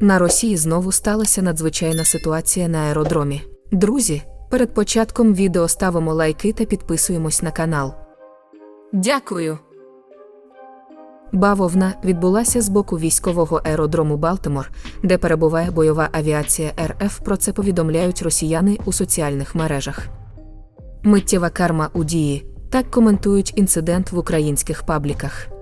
На Росії знову сталася надзвичайна ситуація на аеродромі. Друзі, перед початком відео ставимо лайки та підписуємось на канал. Дякую. Бавовна відбулася з боку військового аеродрому Балтимор, де перебуває бойова авіація РФ. Про це повідомляють росіяни у соціальних мережах. Миттєва карма у дії так коментують інцидент в українських пабліках.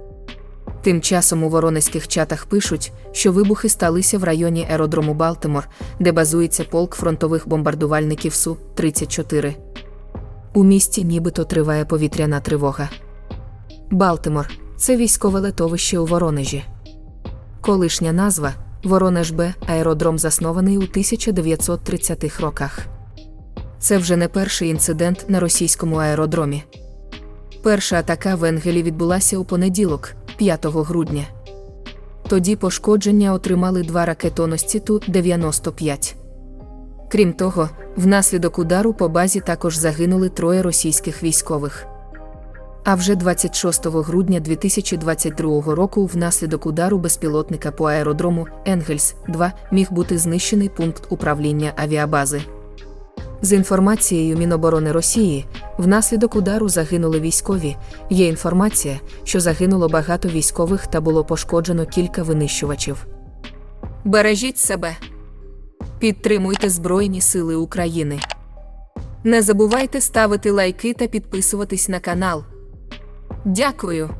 Тим часом у воронезьких чатах пишуть, що вибухи сталися в районі аеродрому Балтимор, де базується полк фронтових бомбардувальників Су-34. У місті нібито триває повітряна тривога. Балтимор це військове летовище у Воронежі. Колишня назва Воронеж Б аеродром заснований у 1930-х роках. Це вже не перший інцидент на російському аеродромі. Перша атака в Енгелі відбулася у понеділок, 5 грудня. Тоді пошкодження отримали два ракетоносці Ту-95. Крім того, внаслідок удару по базі також загинули троє російських військових. А вже 26 грудня 2022 року внаслідок удару безпілотника по аеродрому Енгельс-2 міг бути знищений пункт управління авіабази. З інформацією Міноборони Росії, внаслідок удару загинули військові. Є інформація, що загинуло багато військових та було пошкоджено кілька винищувачів. Бережіть себе. Підтримуйте Збройні Сили України. Не забувайте ставити лайки та підписуватись на канал. Дякую.